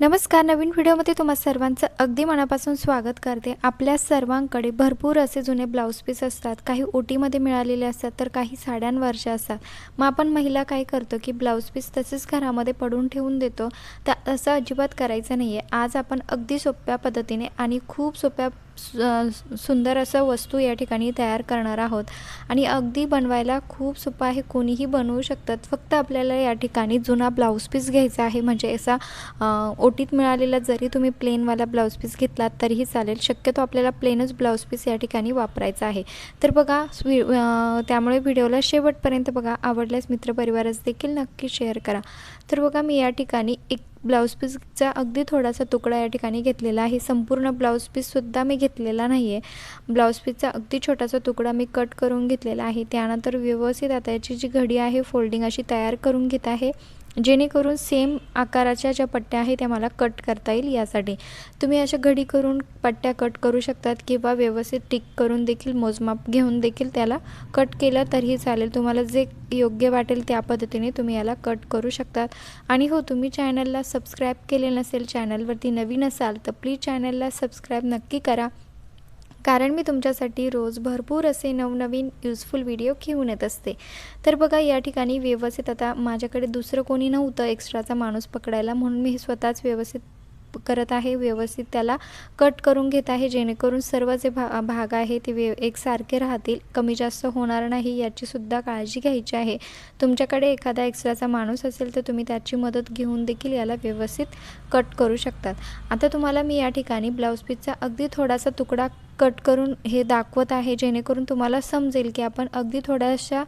नमस्कार नवीन व्हिडिओमध्ये तुम्हा सर्वांचं अगदी मनापासून स्वागत करते. आपल्या सर्वांकडे भरपूर असे जुने ब्लाऊज पीस असतात. काही ओटीमध्ये मिळालेले असतात तर काही साड्यांवरचे असतात. मग आपण महिला काय करतो की ब्लाऊज पीस तसेच घरामध्ये पडून ठेवून देतो. तर असं अजिबात करायचं नाही आहे आज आपण अगदी सोप्या पद्धतीने आणि खूप सोप्या सुंदर असं वस्तू या ठिकाणी तयार करणार आहोत. आणि अगदी बनवायला खूप सोपं आहे. कोणीही बनवू शकतात. फक्त आपल्याला या ठिकाणी जुना ब्लाऊज पीस घ्यायचा आहे. म्हणजे असा ओटीत मिळालेला जरी तुम्ही प्लेनवाला ब्लाऊज पीस घेतलात तरीही चालेल. शक्यतो आपल्याला प्लेनच ब्लाऊज पीस या ठिकाणी वापरायचा आहे. तर बघा त्यामुळे व्हिडिओला शेवटपर्यंत बघा. आवडल्यास मित्रपरिवारच देखील नक्की शेअर करा. तर बघा मी या ठिकाणी एक ब्लाऊज पीसचा अगदी थोडासा तुकडा या ठिकाणी घेतलेला आहे. संपूर्ण ब्लाऊज पीससुद्धा मी घेतलेला नाही आहे ब्लाऊज पीसचा अगदी छोटासा तुकडा मी कट करून घेतलेला आहे. त्यानंतर व्यवस्थित आता याची जी घडी आहे फोल्डिंग अशी तयार करून घेत आहे. जेणेकरून सेम आकाराच्या ज्या पट्ट्या आहेत त्या मला कट करता येईल यासाठी. तुम्ही अशा घडी करून पट्ट्या कट करू शकतात किंवा व्यवस्थित टिक करून देखील मोजमाप घेऊन देखील त्याला कट केलं तरीही चालेल. तुम्हाला जे योग्य वाटेल त्या पद्धतीने तुम्ही याला कट करू शकतात. आणि हो तुम्ही चॅनलला सबस्क्राईब केले नसेल चॅनलवरती नवीन असाल तर प्लीज चॅनलला सबस्क्राईब नक्की करा. कारण मी तुमच्यासाठी रोज भरपूर असे नवनवीन युजफुल व्हिडिओ घेऊन येत असते. तर बघा या ठिकाणी व्यवस्थित आता माझ्याकडे दुसरं कोणी नव्हतं एक्स्ट्राचा माणूस पकडायला म्हणून मी स्वतःच व्यवस्थित करत आहे व्यवस्थित त्याला कट करून घेत आहे जेणेकरून सर्व जे भा भाग आहे ते व्यव एकसारखे राहतील. कमी जास्त होणार नाही याचीसुद्धा काळजी घ्यायची आहे. तुमच्याकडे एखादा एक्स्ट्राचा माणूस असेल तर तुम्ही त्याची मदत घेऊन देखील याला व्यवस्थित कट करू शकतात. आता तुम्हाला मी या ठिकाणी ब्लाऊज पीसचा अगदी थोडासा तुकडा कट करून हे दाखवत आहे जेणेकरून तुम्हाला समजेल की आपण अगदी थोड्याशा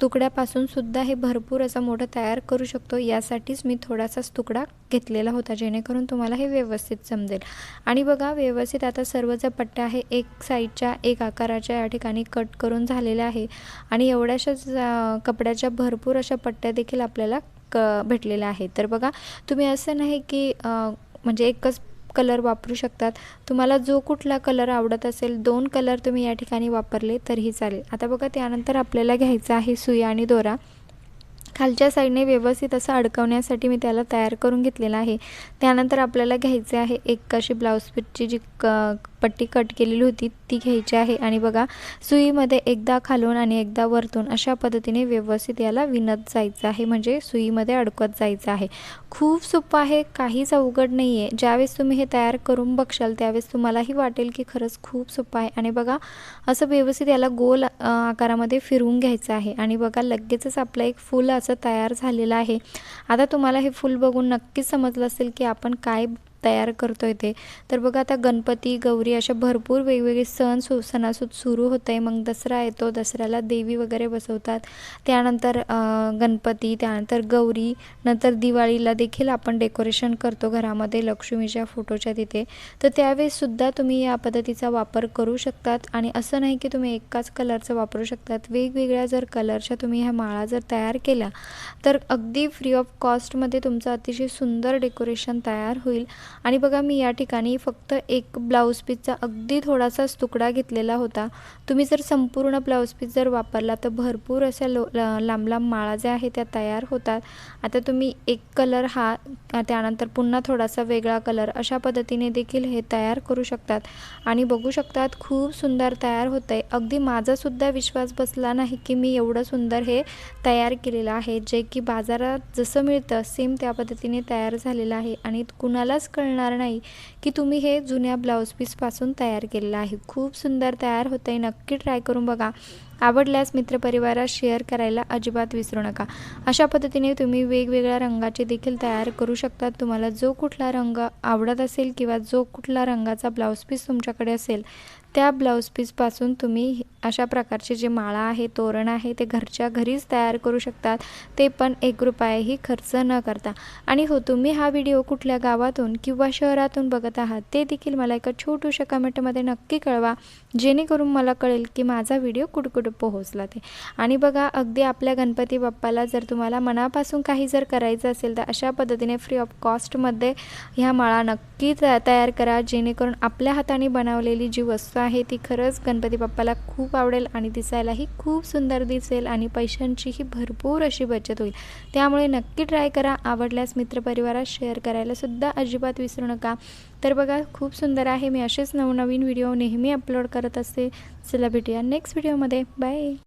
तुकड्यापासून सुद्धा हे भरपूर असं मोठं तयार करू शकतो. यासाठीच मी थोडासाच तुकडा घेतलेला होता जेणेकरून तुम्हाला हे व्यवस्थित समजेल. आणि बघा व्यवस्थित आता सर्व ज्या पट्ट्या आहे एक साईडच्या एक आकाराच्या या ठिकाणी कट करून झालेल्या आहे. आणि एवढ्याशाच कपड्याच्या भरपूर अशा पट्ट्या देखील आपल्याला क भेटलेल्या आहेत. तर बघा तुम्ही असं नाही की म्हणजे एकच कलर वापरू शकतात. तुम्हाला जो कुठला कलर आवडत असेल दोन कलर तुम्ही या ठिकाणी वापरले तरीही चालेल. आता बघा त्यानंतर आपल्याला घ्यायचा आहे सुई आणि दोरा. खालच्या साईडने व्यवस्थित असं अडकवण्यासाठी मी त्याला तयार करून घेतलेला आहे. त्यानंतर आपल्याला घ्यायचे आहे एक अशी ब्लाऊज पीसची जी क पट्टी कट केलेली होती ती घ्यायची आहे. आणि बघा सुईमध्ये एकदा खालून आणि एकदा वरतून अशा पद्धतीने व्यवस्थित याला विणत जायचं आहे. म्हणजे सुईमध्ये अडकत जायचं आहे. खूप सोपं आहे काहीच अवघड नाही आहे ज्यावेळेस तुम्ही हे तयार करून बघशाल त्यावेळेस तुम्हालाही वाटेल की खरंच खूप सोपं आहे. आणि बघा असं व्यवस्थित याला गोल आकारामध्ये फिरवून घ्यायचं आहे. आणि बघा लगेचच आपलं एक फूल असं तयार झालेलं आहे. आता तुम्हाला हे फूल बघून नक्कीच समजलं असेल की आपण काय तयार करतो आहे ते. तर बघा आता गणपती गौरी अशा भरपूर वेगवेगळे सण सु सणासूद सुरू होत आहे मग दसरा येतो दसऱ्याला देवी वगैरे बसवतात. त्यानंतर गणपती त्यानंतर गौरी नंतर दिवाळीला देखील आपण डेकोरेशन करतो घरामध्ये लक्ष्मीच्या फोटोच्या तिथे. तर त्यावेळेससुद्धा तुम्ही या पद्धतीचा वापर करू शकतात. आणि असं नाही की तुम्ही एकाच कलरचं वापरू शकतात. वेगवेगळ्या जर कलरच्या तुम्ही ह्या माळा जर तयार केल्या तर अगदी फ्री ऑफ कॉस्टमध्ये तुमचं अतिशय सुंदर डेकोरेशन तयार होईल. आणि बघा मी या ठिकाणी फक्त एक ब्लाऊज पीसचा अगदी थोडासाच तुकडा घेतलेला होता. तुम्ही जर संपूर्ण ब्लाऊज पीस जर वापरला तर भरपूर अशा लो लांब लांब माळा ज्या आहेत त्या तयार होतात. आता तुम्ही एक कलर हा त्यानंतर पुन्हा थोडासा वेगळा कलर अशा पद्धतीने देखील हे तयार करू शकतात. आणि बघू शकतात खूप सुंदर तयार होतं आहे अगदी माझासुद्धा विश्वास बसला नाही की मी एवढं सुंदर हे तयार केलेलं आहे. जे की बाजारात जसं मिळतं सेम त्या पद्धतीने तयार झालेलं आहे. आणि कुणालाच कळणार नाही की तुम्ही हे जुन्या ब्लाऊज पीसपासून तयार केलेलं आहे. खूप सुंदर तयार होतं आहे नक्की ट्राय करून बघा. आवडल्यास मित्रपरिवारात शेअर करायला अजिबात विसरू नका. अशा पद्धतीने तुम्ही वेगवेगळ्या रंगाचे देखील तयार करू शकतात. तुम्हाला जो कुठला रंग आवडत असेल किंवा जो कुठला रंगाचा ब्लाऊज पीस तुमच्याकडे असेल त्या ब्लाऊज पीसपासून तुम्ही अशा प्रकारचे जे माळा आहे तोरण आहे ते घरच्या घरीच तयार करू शकतात. ते पण एक रुपयाही खर्च न करता. आणि हो तुम्ही हा व्हिडिओ कुठल्या गावातून किंवा शहरातून बघत आहात ते देखील मला एका छोटूशा कमेंटमध्ये नक्की कळवा. जेणेकरून मला कळेल की माझा व्हिडिओ कुठं पोहोचला ते. आणि बघा अगदी आपल्या गणपती बाप्पाला जर तुम्हाला मनापासून काही जर करायचं असेल तर अशा पद्धतीने फ्री ऑफ कॉस्टमध्ये ह्या माळा नक्की तयार करा. जेणेकरून आपल्या हाताने बनवलेली जी वस्तू आहे ती खरंच गणपती बाप्पाला खूप आवडेल आणि दिसायलाही खूप सुंदर दिसेल आणि पैशांचीही भरपूर अशी बचत होईल. त्यामुळे नक्की ट्राय करा. आवडल्यास मित्रपरिवारात शेअर करायलासुद्धा अजिबात विसरू नका. तर बघा खूप सुंदर आहे. मी असेच नवनवीन व्हिडिओ नेहमी अपलोड करत असते. चला भेटूया नेक्स्ट व्हिडिओमध्ये. बाय.